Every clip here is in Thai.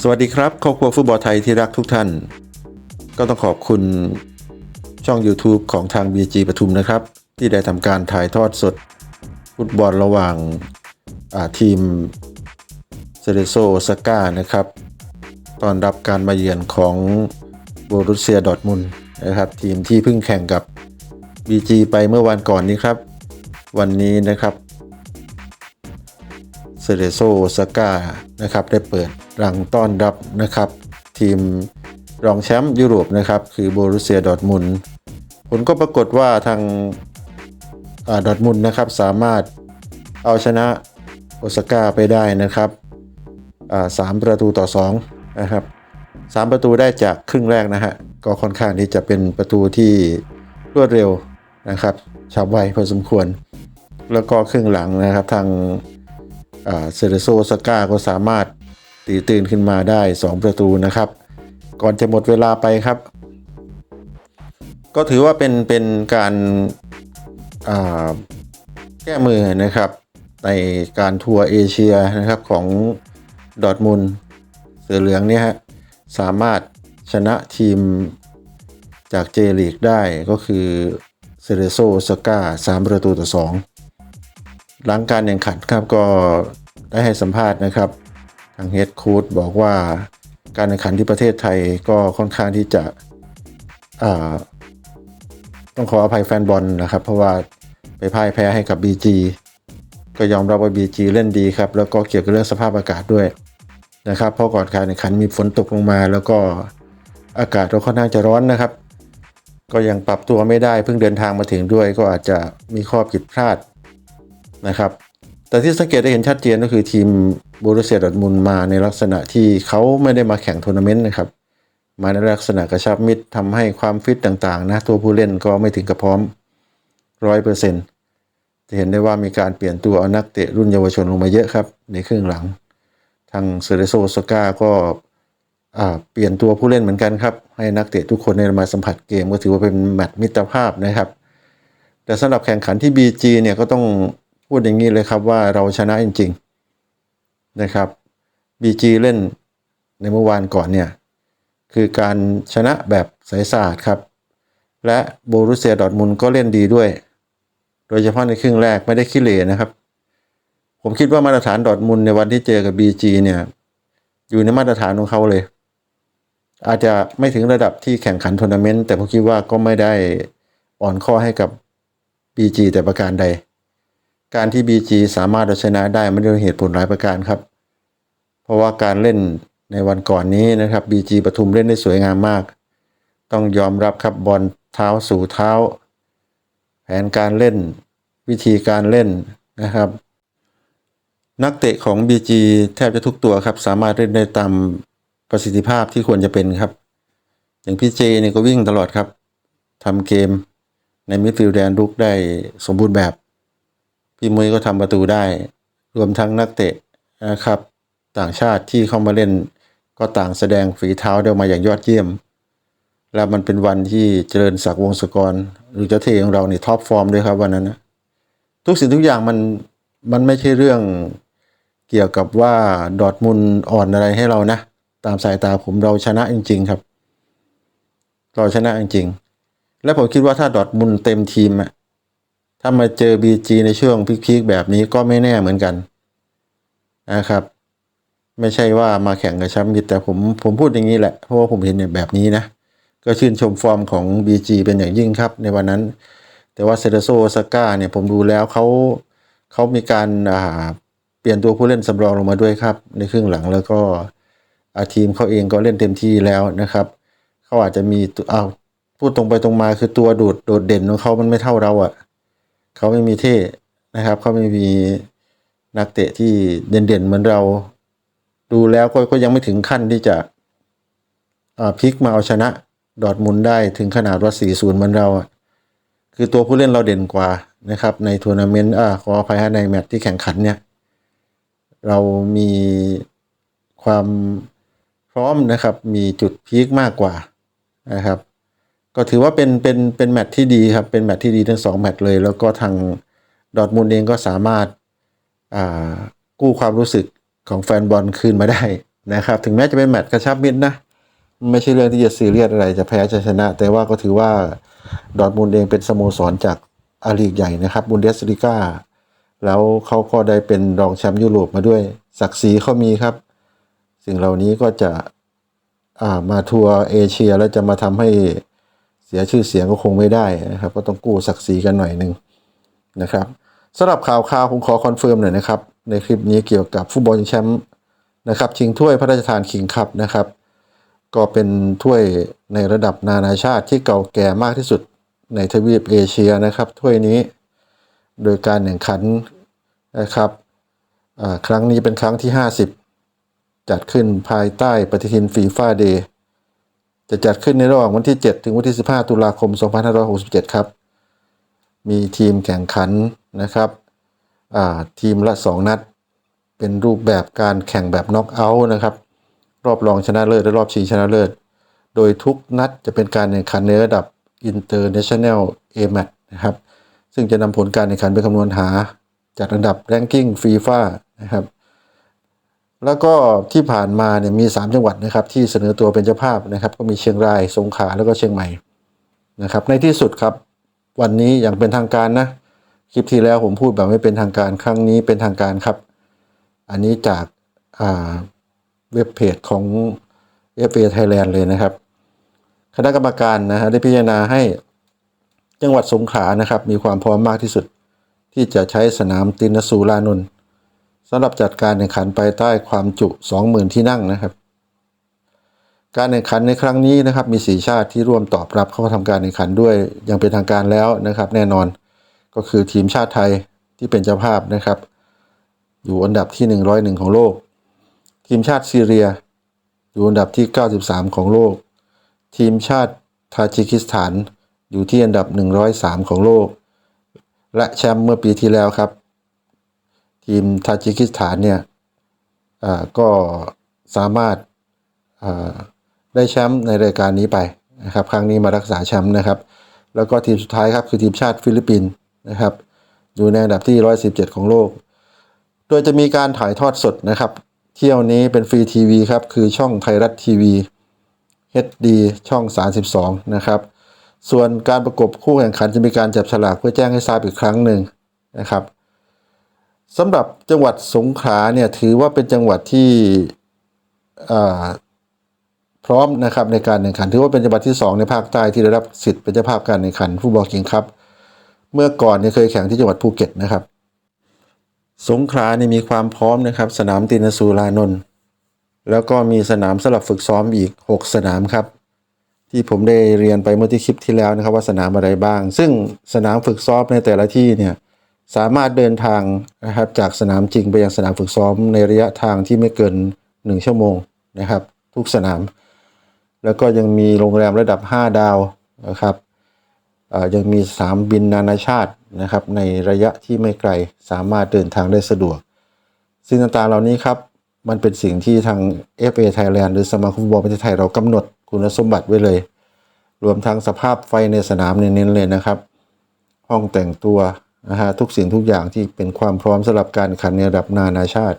สวัสดีครับครอบครัวฟุตบอลไทยที่รักทุกท่าน ก็ต้องขอบคุณช่อง YouTube ของทาง BG ปทุมนะครับ ที่ได้ทำการถ่ายทอดสด ฟุตบอลระหว่างาทีมเซเรโซสก้านะครับตอนรับการมาเยือนของโบรุสเซียดอร์ทมุนนะครับ ทีมที่เพิ่งแข่งกับ BG ไปเมื่อวันก่อนนี้ครับ วันนี้นะครับ เซเรโซสก้านะครับได้เปิดรังต้อนรับนะครับ ทีมรองแชมป์ยุโรปนะครับคือโบรุสเซียดอร์ทมุนผลก็ปรากฏว่าทางดอร์ทมุนนะครับสามารถเอาชนะโอซาก้าไปได้นะครับสามประตูต่อ2นะครับสามประตูได้จากครึ่งแรกนะฮะก็ค่อนข้างที่จะเป็นประตูที่รวดเร็วนะครับฉับไวพอสมควร แล้วก็ครึ่งหลังนะครับทาง เซเรโซสก้าก็สามารถตีตื่นขึ้นมาได้ 2 ประตูนะครับ ก่อนจะหมดเวลาไปครับ ก็ถือว่าเป็นเป็นการาแก้มือนะครับในการทัวร์เอเชียนะครับของดอทมุนเสือเหลืองเนี่ยฮะสามารถชนะทีมจากเจลีกได้ก็คือเซเรโซสก้า3 ประตูต่อ 2 หลังการแข่งขันครับก็ได้ให้สัมภาษณ์นะครับ ทางเฮดโค้ดบอกว่าการแข่งขันที่ประเทศไทยก็ค่อนข้างที่จะต้องขออภัยแฟนบอลนะครับ เพราะว่าไปพ่ายแพ้ให้กับ BG ก็ยอมรับว่า BG เล่นดีครับ แล้วก็เกี่ยวกับเรื่องสภาพอากาศด้วยนะครับเพราะก่อนการแข่งขันมีฝนตกลงมา แล้วก็อากาศก็ค่อนข้างจะร้อนนะครับ ก็ยังปรับตัวไม่ได้เพิ่งเดินทางมาถึงด้วย ก็อาจจะมีข้อผิดพลาด นะครับ แต่ที่สังเกตได้เห็นชัดเจนก็คือทีมบูรุเซียดอทมุนมาในลักษณะที่เขาไม่ได้มาแข่งทัวร์นาเมนต์นะครับ มาในลักษณะกระชับมิตรทำให้ความฟิตต่างๆนะตัวผู้เล่นก็ไม่ถึงกับพร้อมร้อยเปอร์เซ็นต์จะเห็นได้ว่ามีการเปลี่ยนตัวเอานักเตะรุ่นเยาวชนลงมาเยอะครับ ในครึ่งหลัง ทางเซเรโซสกาก็เปลี่ยนตัวผู้เล่นเหมือนกันครับ ให้นักเตะทุกคนได้มาสัมผัสเกมก็ถือว่าเป็นแมตช์มิตรภาพนะครับ แต่สำหรับแข่งขันที่ BG เนี่ยก็ต้อง พูดอย่างนี้เลยครับว่าเราชนะจริง ๆนะครับ BG เล่นในเมื่อวานก่อนเนี่ย คือการชนะแบบใสสะอาดครับ และโบรุเซียดอทมุนก็เล่นดีด้วย โดยเฉพาะในครึ่งแรกไม่ได้ขี้เหร่นะครับ ผมคิดว่ามาตรฐานดอทมุนในวันที่เจอกับ BG เนี่ย อยู่ในมาตรฐานของเขาเลย อาจจะไม่ถึงระดับที่แข่งขันทัวร์นาเมนต์แต่ผมคิดว่าก็ไม่ได้อ่อนข้อให้กับ BG แต่ประการใด การที่ BG สามารถเอาชนะได้มันด้วยเหตุผลหลายประการครับ เพราะว่าการเล่นในวันก่อนนี้นะครับ BG ปทุมเล่นได้สวยงามมาก ต้องยอมรับครับบอลเท้าสู่เท้า แผนการเล่นวิธีการเล่นนะครับ นักเตะของ BG แทบจะทุกตัวครับ สามารถเล่นได้ตามประสิทธิภาพที่ควรจะเป็นครับ อย่างพี่เจเนี่ยก็วิ่งตลอดครับทำเกมในมิดฟิลด์แดนลุกได้สมบูรณ์แบบ พี่มุ้ยก็ทำประตูได้ รวมทั้งนักเตะนะครับ ต่างชาติที่เข้ามาเล่น ก็ต่างแสดงฝีเท้าได้มาอย่างยอดเยี่ยม แล้วมันเป็นวันที่เจริญศักดิ์วงศกร หรือเจ้าเทของเราเนี่ท็อปฟอร์มด้วยครับวันนั้นนะทุกสิ่งทุกอย่างมันมันไม่ใช่เรื่องเกี่ยวกับว่าดอร์ทมุนอ่อนอะไรให้เรานะ ตามสายตาผมเราชนะจริง ๆ ครับ เราชนะจริงๆและผมคิดว่าถ้าดอร์ทมุนเต็มทีมอะ ถ้ามาเจอ BG ในช่วงพีคๆแบบนี้ก็ไม่แน่เหมือนกันนะครับ ไม่ใช่ว่ามาแข่งกับแชมป์มิตรแต่ผมผมพูดอย่างนี้แหละ เพราะว่าผมเห็นแบบนี้นะ ก็ชื่นชมฟอร์มของ BG เป็นอย่างยิ่งครับ ในวันนั้น แต่ว่าเซเรโซซาก้าเนี่ยผมดูแล้วเขาเขามีการาเปลี่ยนตัวผู้เล่นสำรองลงมาด้วยครับ ในครึ่งหลังแล้วก็ทีมเขาเองก็เล่นเต็มที่แล้วนะครับเขาอาจจะมีเอาพูดตรงไปตรงมาคือตัวโดดโดดเด่นของเขามันไม่เท่าเราอะ่ะ เขาไม่มีเท่นะครับ เขาไม่มีนักเตะที่เด่นๆเหมือนเรา ดูแล้วก็ก็ยังไม่ถึงขั้นที่จะพลิกมาเอาชนะดอร์ทมุนได้ถึงขนาดว่า4 0เหมือนเราคือตัวผู้เล่นเราเด่นกว่านะครับ ในทัวร์นาเมนต์อ่าขออภัยฮะในแมตช์ที่แข่งขันเนี่ย เรามีความพร้อมนะครับ มีจุดพีคมากกว่านะครับ ก็ถือว่าเป็นเป็นเป็นแมตช์ที่ดีครับ เป็นแมตช์ที่ดีทั้งสองแมตช์เลย แล้วก็ทางดอทมุนเองก็สามารถอ่ากู้ความรู้สึกของแฟนบอลคืนมาได้นะครับ ถึงแม้จะเป็นแมตช์กระชับมิตรนะ ไม่ใช่เรื่องที่จะซีเรียสอะไรจะแพ้จะชนะ แต่ว่าก็ถือว่าดอทมุนเองเป็นสโมสรจากอาลีกใหญ่นะครับบุนเดสลิก้าแล้วเขาก็ได้เป็นรองแชมป์ยุโรปมาด้วย ศักดิ์ศรีเขามีครับ สิ่งเหล่านี้ก็จะอ่ามาทัวร์เอเชีย แล้วจะมาทำให้ เสียชื่อเสียงก็คงไม่ได้นะครับ ก็ต้องกู้ศักดิ์ศรีกันหน่อยหนึ่งนะครับสำหรับข่าวข่าวผมขอคอนเฟิร์มหน่อยนะครับ ในคลิปนี้เกี่ยวกับฟุตบอลแชมป์นะครับชิงถ้วยพระราชทานคิงคัพนะครับ ก็เป็นถ้วยในระดับนานาชาติที่เก่าแก่มากที่สุดในทวีปเอเชียนะครับ ถ้วยนี้ โดยการแข่งขันนะครับครั้งนี้เป็นครั้งที่ 50 จัดขึ้นภายใต้ปฏิทินฟีฟ่าเดย์ จะจัดขึ้นในระหว่างวันที่ 7 ถึงวันที่ 15 ตุลาคม 2567 ครับ มีทีมแข่งขันนะครับอ่าทีมละ 2 นัด เป็นรูปแบบการแข่งแบบน็อกเอาท์นะครับ รอบรองชนะเลิศและรอบชิงชนะเลิศ โดยทุกนัดจะเป็นการแข่งขันในระดับ International a m a t นะครับ ซึ่งจะนำผลการแข่งขันไปคำนวณหาจัดอันดับ Ranking FIFA นะครับ แล้วก็ที่ผ่านมาเนี่ยมี 3 จังหวัดนะครับที่เสนอตัวเป็นเจ้าภาพนะครับก็มีเชียงรายสงขลาแล้วก็เชียงใหม่นะครับในที่สุดครับวันนี้อย่างเป็นทางการนะคลิปที่แล้วผมพูดแบบไม่เป็นทางการครั้งนี้เป็นทางการครับ อันนี้จากาเว็บเพจของ FA Thailand เลยนะครับ คณะกรรมการนะฮะได้พิจารณาให้จังหวัดสงขลานะครับ มีความพร้อมมากที่สุด ที่จะใช้สนามตินสูลานนท์ สำหรับจัดการแข่งขันภายใต้ความจุ 20,000 ที่นั่งนะครับ การแข่งขันในครั้งนี้นะครับ มีสีชาติที่ร่วมตอบรับเข้าทำการแข่งขันด้วยอย่างเป็นทางการแล้วนะครับ แน่นอนก็คือทีมชาติไทยที่เป็นเจ้าภาพนะครับ อยู่อันดับที่ 101 ของโลก ทีมชาติซีเรีย อยู่อันดับที่ 93 ของโลก ทีมชาติทาจิคิสถานอยู่ที่อันดับ 103 ของโลก และแชมป์เมื่อปีที่แล้วครับ ทีมทาจิคิสถานเนี่ยก็สามารถได้แชมป์ในรายการนี้ไปนะครับ ครั้งนี้มารักษาแชมป์นะครับ แล้วก็ทีมสุดท้ายครับคือทีมชาติฟิลิปปินส์นะครับ อยู่ในอันดับที่ 117 ของโลก โดยจะมีการถ่ายทอดสดนะครับ เที่ยวนี้เป็นฟรีทีวีครับ คือช่องไทยรัฐทีวี HD ช่อง 32 นะครับ ส่วนการประกบคู่แข่งขันจะมีการจับฉลากเพื่อแจ้งให้ทราบอีกครั้งหนึ่งนะครับ สำหรับจังหวัดสงขลาเนี่ยถือว่าเป็นจังหวัดที่พร้อมนะครับในการแข่งขันถือว่าเป็นจังหวัดที่ 2 ในภาคใต้ที่ได้รับสิทธิ์เป็นเจ้าภาพการแข่งขันฟุตบอลคิงคัพเมื่อก่อนเนี่ยเคยแข่งที่จังหวัดภูเก็ตนะครับ สงขลาเนี่ยมีความพร้อมนะครับ สนามตินสูลานนท์แล้วก็มีสนามสำหรับฝึกซ้อมอีก 6 สนามครับ ที่ผมได้เรียนไปเมื่อที่คลิปที่แล้วนะครับว่าสนามอะไรบ้าง ซึ่งสนามฝึกซ้อมในแต่ละที่เนี่ย สามารถเดินทางนะครับจากสนามจริงไปยังสนามฝึกซ้อมในระยะทางที่ไม่เกิน 1 ชั่วโมงนะครับ ทุกสนาม แล้วก็ยังมีโรงแรมระดับ 5 ดาวนะครับยังมีสนามบินนานาชาตินะครับ ในระยะที่ไม่ไกลสามารถเดินทางได้สะดวก สิ่งต่างๆเหล่านี้ครับ มันเป็นสิ่งที่ทาง FA Thailand หรือสมาคมฟุตบอลประเทศไทยเรากำหนดคุณสมบัติไว้เลย รวมทั้งสภาพไฟในสนามเน้นๆเลยนะครับ ห้องแต่งตัว นะฮะทุกสิ่งทุกอย่างที่เป็นความพร้อมสำหรับการขันในระดับนานาชาติ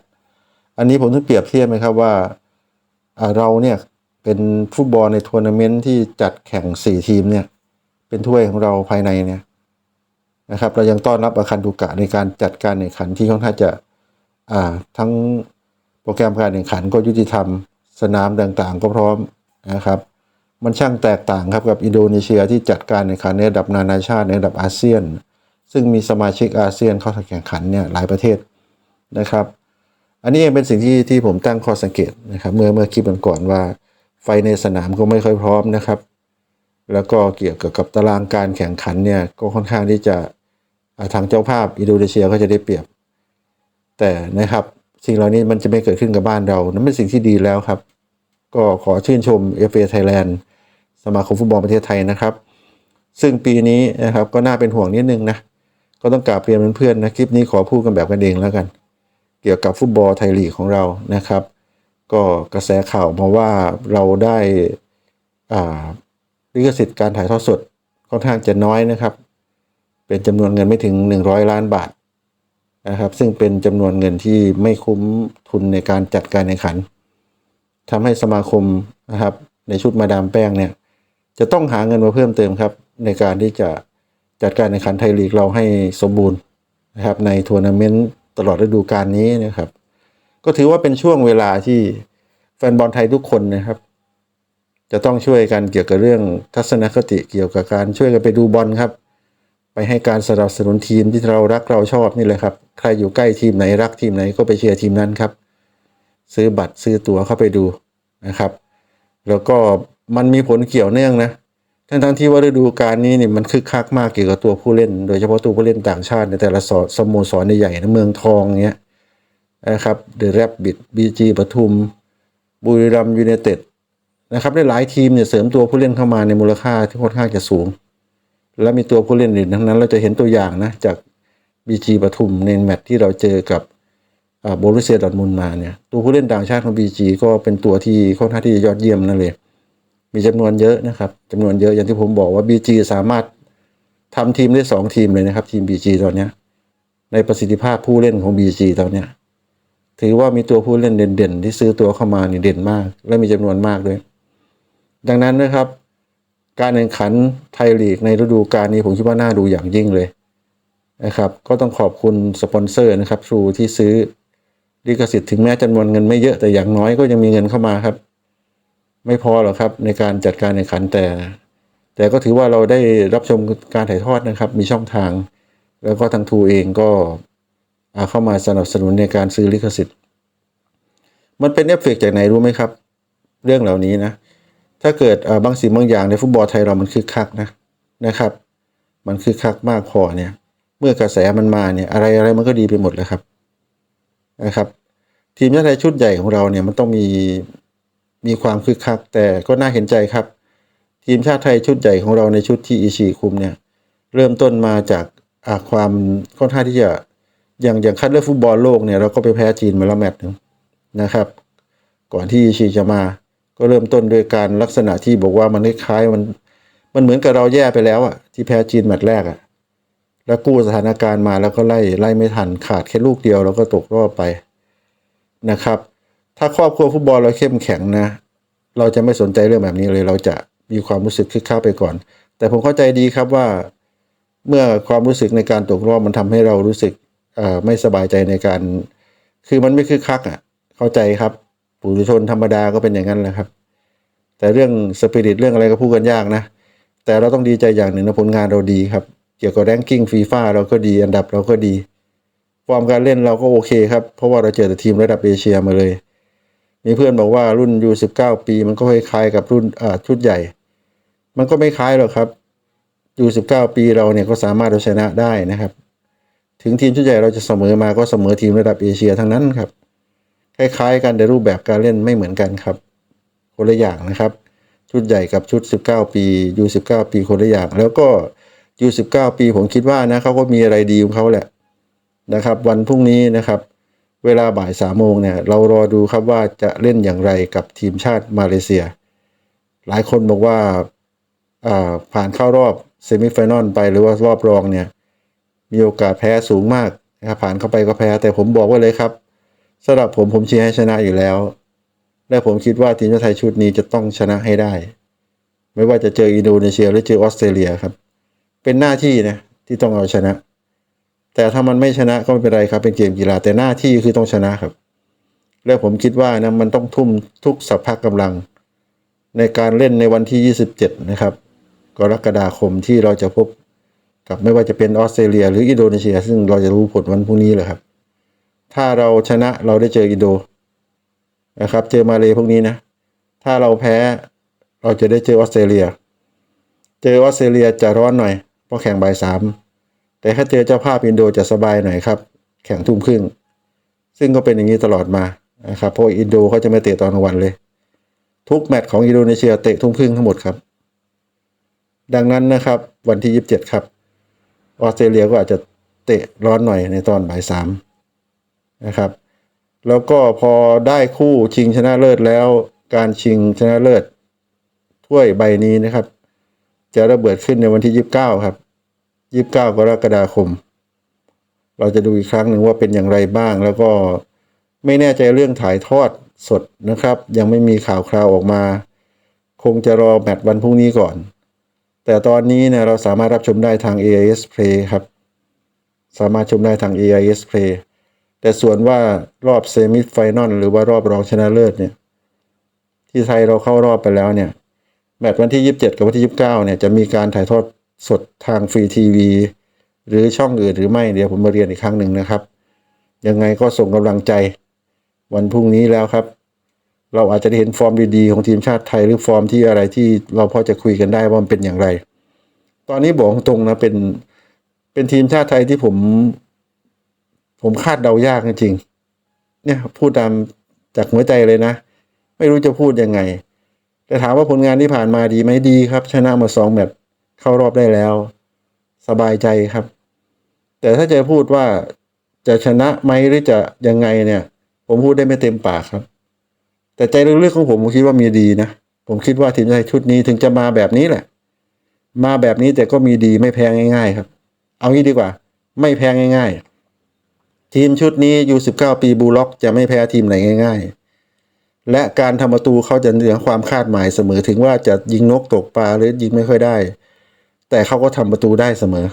อันนี้ผมต้องเปรียบเทียบไหมครับว่าเราเนี่ยเป็นฟุตบอลในทัวร์นาเมนต์ที่จัดแข่ง 4 ทีมเนี่ยเป็นถ้วยของเราภายในเนี่ยนะครับเรายังต้อนรับอาคันตุกะในการจัดการแข่งขันที่ค่อนข้างจะอ่าทั้งโปรแกรมการแข่งขันก็ยุติธรรม สนามต่างๆ ก็พร้อมนะครับ มันช่างแตกต่างครับกับอินโดนีเซียที่จัดการแข่งขันในระดับนานาชาติในระดับอาเซียน ซึ่งมีสมาชิกอาเซียนเข้าแข่งขันเนี่ยหลายประเทศนะครับ อันนี้เองเป็นสิ่งที่ที่ผมตั้งข้อสังเกตนะครับเมื่อเมื่อคลิปก่อนๆว่าไฟในสนามก็ไม่ค่อยพร้อมนะครับ แล้วก็เกี่ยวกับกับตารางการแข่งขันเนี่ยก็ค่อนข้างที่จะทางเจ้าภาพอินโดนีเซียก็จะได้เปรียบ แต่นะครับสิ่งเหล่านี้มันจะไม่เกิดขึ้นกับบ้านเรา นั่นเป็นสิ่งที่ดีแล้วครับ ก็ขอชื่นชม FA Thailand สมาคมฟุตบอลประเทศไทยนะครับ ซึ่งปีนี้นะครับก็น่าเป็นห่วงนิดนึงนะ ก็ต้องกราบเรียนเพื่อนๆนะคลิปนี้ขอพูดกันแบบกันเองแล้วกัน เกี่ยวกับฟุตบอลไทยลีกของเรานะครับ ก็กระแสข่าวมาว่าเราได้อ่าลิขสิทธิ์การถ่ายทอดสดค่อนข้างจะน้อยนะครับ เป็นจำนวนเงินไม่ถึง 100 ล้านบาทนะครับซึ่งเป็นจำนวนเงินที่ไม่คุ้มทุนในการจัดการแข่งขันทำให้สมาคมนะครับในชุดมาดามแป้งเนี่ยจะต้องหาเงินมาเพิ่มเติมครับในการที่จะ จัดการแข่งขันไทยลีกเราให้สมบูรณ์นะครับในทัวร์นาเมนต์ตลอดฤดูกาลนี้นะครับ ก็ถือว่าเป็นช่วงเวลาที่แฟนบอลไทยทุกคนนะครับ จะต้องช่วยกันเกี่ยวกับเรื่องทัศนคติเกี่ยวกับการช่วยกันไปดูบอลครับ ไปให้การสนับสนุนทีมที่เรารักเราชอบนี่แหละครับ ใครอยู่ใกล้ทีมไหนรักทีมไหนก็ไปเชียร์ทีมนั้นครับ ซื้อบัตรซื้อตั๋วเข้าไปดูนะครับ แล้วก็มันมีผลเกี่ยวเนื่องนะ ทั้งทั้งที่ว่าฤดูกาลนี้นี่มันคึกคักมากเกี่ยวกับตัวผู้เล่น โดยเฉพาะตัวผู้เล่นต่างชาติในแต่ละสสโมสรใหญ่ๆนะเมืองทองเงี้ยนะครับเดอะแรบบิดบีจีปทุม บุรีรัมย์ยูไนเต็ดนะครับได้หลายทีมเนี่ยเสริมตัวผู้เล่นเข้ามาในมูลค่าที่ค่อนข้างจะสูง และมีตัวผู้เล่นอื่นทั้งนั้นเราจะเห็นตัวอย่างนะจากบีจีปทุมในแมตช์ที่เราเจอกับโบรุเซียดอทมุนมาเนี่ยตัวผู้เล่นต่างชาติของบีจีก็เป็นตัวที่ค่อนข้างที่จะยอดเยี่ยมนั่นเลย มีจำนวนเยอะนะครับจำนวนเยอะอย่างที่ผมบอกว่า BG สามารถทำทีมได้สองทีมเลยนะครับ ทีม BG ตอนเนี้ในประสิทธิภาพผู้เล่นของ BG ตอนเนี้ถือว่ามีตัวผู้เล่นเด่นๆ ที่ซื้อตัวเข้ามานี่เด่นมาก และมีจำนวนมากด้วย ดังนั้นนะครับ การแข่งขันไทยลีกในฤดูกาลนี้ผมคิดว่าน่าดูอย่างยิ่งเลยนะครับก็ต้องขอบคุณสปอนเซอร์นะครับทรูที่ซื้อลิขสิทธิ์ถึงแม้จำนวนเงินไม่เยอะแต่อย่างน้อยก็ยังมีเงินเข้ามาครับ ไม่พอหรอกครับในการจัดการแข่งขันแต่ แต่ก็ถือว่าเราได้รับชมการถ่ายทอดนะครับ มีช่องทาง แล้วก็ทางทูเองก็เข้ามาสนับสนุนในการซื้อลิขสิทธิ์ มันเป็นเอฟเฟกต์จากไหนรู้ไหมครับ เรื่องเหล่านี้นะ ถ้าเกิดอ่าบางสิ่งบางอย่างในฟุตบอลไทยเรามันคึกคักนะนะครับ มันคึกคักมากพอเนี่ย เมื่อกระแสมันมาเนี่ยอะไรอะไรมันก็ดีไปหมดเลยครับนะครับทีมชาติไทยชุดใหญ่ของเราเนี่ยมันต้องมี มีความคึกคัก แต่ก็น่าเห็นใจครับ ทีมชาติไทยชุดใหญ่ของเราในชุดที่อิชิคุมเนี่ย เริ่มต้นมาจากาความค่อนข้างที่จะอย่างอย่างคัดเลือกฟุตบอลโลกเนี่ยเราก็ไปแพ้จีนมาแล้วแมตช์หนึงนะครับ ก่อนที่อิชิจะมา ก็เริ่มต้นด้วยการลักษณะที่บอกว่ามันคล้ายๆมันมันเหมือนกับเราแย่ไปแล้วอะที่แพ้จีนแมตช์แรกอะแล้วกู้สถานการณ์มาแล้วก็ไล่ไล่ไม่ทันขาดแค่ลูกเดียวแล้วก็ตกรอบไปนะครับ ถ้าครอบครัวฟุตบอลเราเข้มแข็งนะ เราจะไม่สนใจเรื่องแบบนี้เลย เราจะมีความรู้สึกคึกคักไปก่อน แต่ผมเข้าใจดีครับว่า เมื่อความรู้สึกในการตกรอบมันทำให้เรารู้สึกไม่สบายใจในการ คือมันไม่คึกคักอะ เข้าใจครับปุถุชนธรรมดาก็เป็นอย่างนั้นแหละครับ แต่เรื่องสปิริตเรื่องอะไรก็พูดกันยากนะ แต่เราต้องดีใจอย่างหนึ่งนะผลงานเราดีครับ เกี่ยวกับแรงกิ้งฟีฟ่าเราก็ดีอันดับเราก็ดี ฟอร์มการเล่นเราก็โอเคครับ เพราะว่าเราเจอแต่ทีมระดับเอเชียมาเลย มีเพื่อนบอกว่ารุ่นยูสิบเก้าปี มันก็คล้ายๆกับรุ่นชุดใหญ่ มันก็ไม่คล้ายหรอกครับยูสิบเก้าปีเราเนี่ยก็สามารถเอาชนะได้นะครับ ถึงทีมชุดใหญ่เราจะเสมอมาก็เสมอทีมระดับเอเชียทั้งนั้นครับ คล้ายๆกันแต่รูปแบบการเล่นไม่เหมือนกันครับ คนละอย่างนะครับ ชุดใหญ่กับชุด 19 ปียู19 ปีคนละอย่าง แล้วก็ยู19 ปีผมคิดว่านะเขาก็มีอะไรดีของเขาแหละนะครับ วันพรุ่งนี้นะครับ เวลาบ่ายสามโมงเนี่ยเรารอดูครับว่าจะเล่นอย่างไรกับทีมชาติมาเลเซีย หลายคนบอกว่าผ่านเข้ารอบเซมิไฟแนลไปหรือว่ารอบรองเนี่ยมีโอกาสแพ้สูงมากนะครับผ่านเข้าไปก็แพ้ แต่ผมบอกไว้เลยครับสำหรับผมผมเชียร์ให้ชนะอยู่แล้ว และผมคิดว่าทีมชาติไทยชุดนี้จะต้องชนะให้ได้ ไม่ว่าจะเจออินโดนีเซียหรือเจอออสเตรเลียครับ เป็นหน้าที่นะที่ต้องเอาชนะ แต่ถ้ามันไม่ชนะก็ไม่เป็นไรครับ เป็นเกมกีฬาแต่หน้าที่คือต้องชนะครับ และผมคิดว่านะมันต้องทุ่มทุกสัพพะกำลัง ในการเล่นในวันที่ 27 นะครับ กรกฎาคมที่เราจะพบกับไม่ว่าจะเป็นออสเตรเลีย หรืออินโดนีเซีย ซึ่งเราจะรู้ผลวันพรุ่งนี้แหละครับ ถ้าเราชนะเราได้เจออินโดนะครับ เจอมาเลยพวกนี้นะ ถ้าเราแพ้เราจะได้เจอออสเตรเลีย เจอออสเตรเลียจะร้อนหน่อยเพราะแข่งบ่ายสาม แต่ถ้าเจอเจ้าภาพอินโดจะสบายหน่อยครับ แข่งทุ่มครึ่ง ซึ่งก็เป็นอย่างนี้ตลอดมานะครับเพราะอินโดเขาจะไม่เตะตอนกลางวันเลย ทุกแมตช์ของอินโดนีเซียเตะทุ่มครึ่งทั้งหมดครับ ดังนั้นนะครับวันที่ 27 ครับออสเตรเลียก็อาจจะเตะร้อนหน่อยในตอนบ่ายสามนะครับ แล้วก็พอได้คู่ชิงชนะเลิศแล้ว การชิงชนะเลิศถ้วยใบนี้นะครับ จะระเบิดขึ้นในวันที่ 29 ครับ 29กรกฎาคม เราจะดูอีกครั้งหนึ่งว่าเป็นอย่างไรบ้าง แล้วก็ไม่แน่ใจเรื่องถ่ายทอดสดนะครับ ยังไม่มีข่าวคราวออกมา คงจะรอแมตช์วันพรุ่งนี้ก่อน แต่ตอนนี้เนี่ยเราสามารถรับชมได้ทาง AIS Play ครับ สามารถชมได้ทาง AIS Play แต่ส่วนว่ารอบเซมิไฟนอลหรือว่ารอบรองชนะเลิศเนี่ยที่ไทยเราเข้ารอบไปแล้วเนี่ยแมตช์วันที่ 27 กับวันที่ 29เนี่ยจะมีการถ่ายทอด สดทางฟรีทีวีหรือช่องอื่นหรือไม่เดี๋ยวผมมาเรียนอีกครั้งหนึ่งนะครับ ยังไงก็ส่งกำลังใจวันพรุ่งนี้แล้วครับ เราอาจจะได้เห็นฟอร์มดีๆของทีมชาติไทยหรือฟอร์มที่อะไรที่เราพอจะคุยกันได้ว่ามันเป็นอย่างไร ตอนนี้บอกตรงนะเป็นเป็นทีมชาติไทยที่ผม ผมคาดเดายากจริงๆเนี่ยพูดตามจากหัวใจเลยนะ ไม่รู้จะพูดยังไง แต่ถามว่าผลงานที่ผ่านมาดีไหมดีครับ ชนะมาสองแมตช์ เข้ารอบได้แล้ว สบายใจครับ แต่ถ้าจะพูดว่าจะชนะไหมหรือจะยังไงเนี่ย ผมพูดได้ไม่เต็มปากครับ แต่ใจลึกๆของผมผมคิดว่ามีดีนะผมคิดว่าทีมชาติชุดนี้ถึงจะมาแบบนี้แหละ มาแบบนี้แต่ก็มีดีไม่แพ้ง่าย ๆ ครับ เอางี้ดีกว่า ไม่แพ้ง่าย ๆ ทีมชุดนี้อยู่19ปีบูล็อก จะไม่แพ้ทีมไหนง่าย ๆและการทำประตูเขาจะเหนือความคาดหมายเสมอถึงว่าจะยิงนกตกปลาหรือยิงไม่ค่อยได้ แต่เขาก็ทำประตูได้เสมอ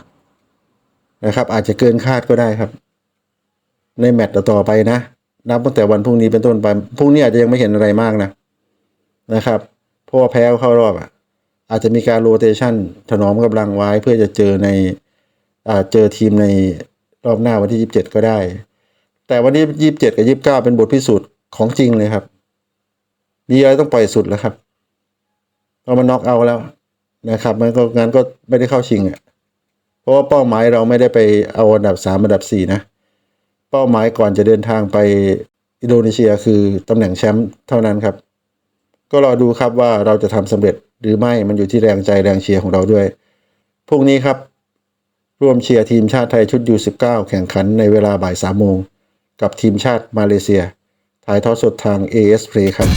นะครับ อาจจะเกินคาดก็ได้ครับ ในแมตช์ต่อไปนะ นับตั้งแต่วันพรุ่งนี้เป็นต้นไปพรุ่งนี้อาจจะยังไม่เห็นอะไรมากนะนะครับเพราะว่าแพ้เข้ารอบอะ อาจจะมีการโรเตชันถนอมกำลังไว้เพื่อจะเจอในอ่าเจอทีมในรอบหน้าวันที่ยี่สิบเจ็ดก็ได้ แต่วันนี้ยี่สิบเจ็ดกับยี่สิบเก้าเป็นบทพิสูจน์ของจริงเลยครับดีอะไรต้องปล่อยสุดแล้วครับเรามาน็อกเอาแล้ว นะครับมันก็งั้นก็ไม่ได้เข้าชิงอะเพราะว่าเป้าหมายเราไม่ได้ไปเอาอันดับสามอันดับสี่นะเป้าหมายก่อนจะเดินทางไปอินโดนีเซียคือตำแหน่งแชมป์เท่านั้นครับ ก็รอดูครับว่าเราจะทำสำเร็จหรือไม่มันอยู่ที่แรงใจแรงเชียร์ของเราด้วยพรุ่งนี้ครับ ร่วมเชียร์ทีมชาติไทยชุดยู19 แข่งขันในเวลาบ่ายสามโมง กับทีมชาติมาเลเซีย ถ่ายทอดสดทาง AS Play ครับ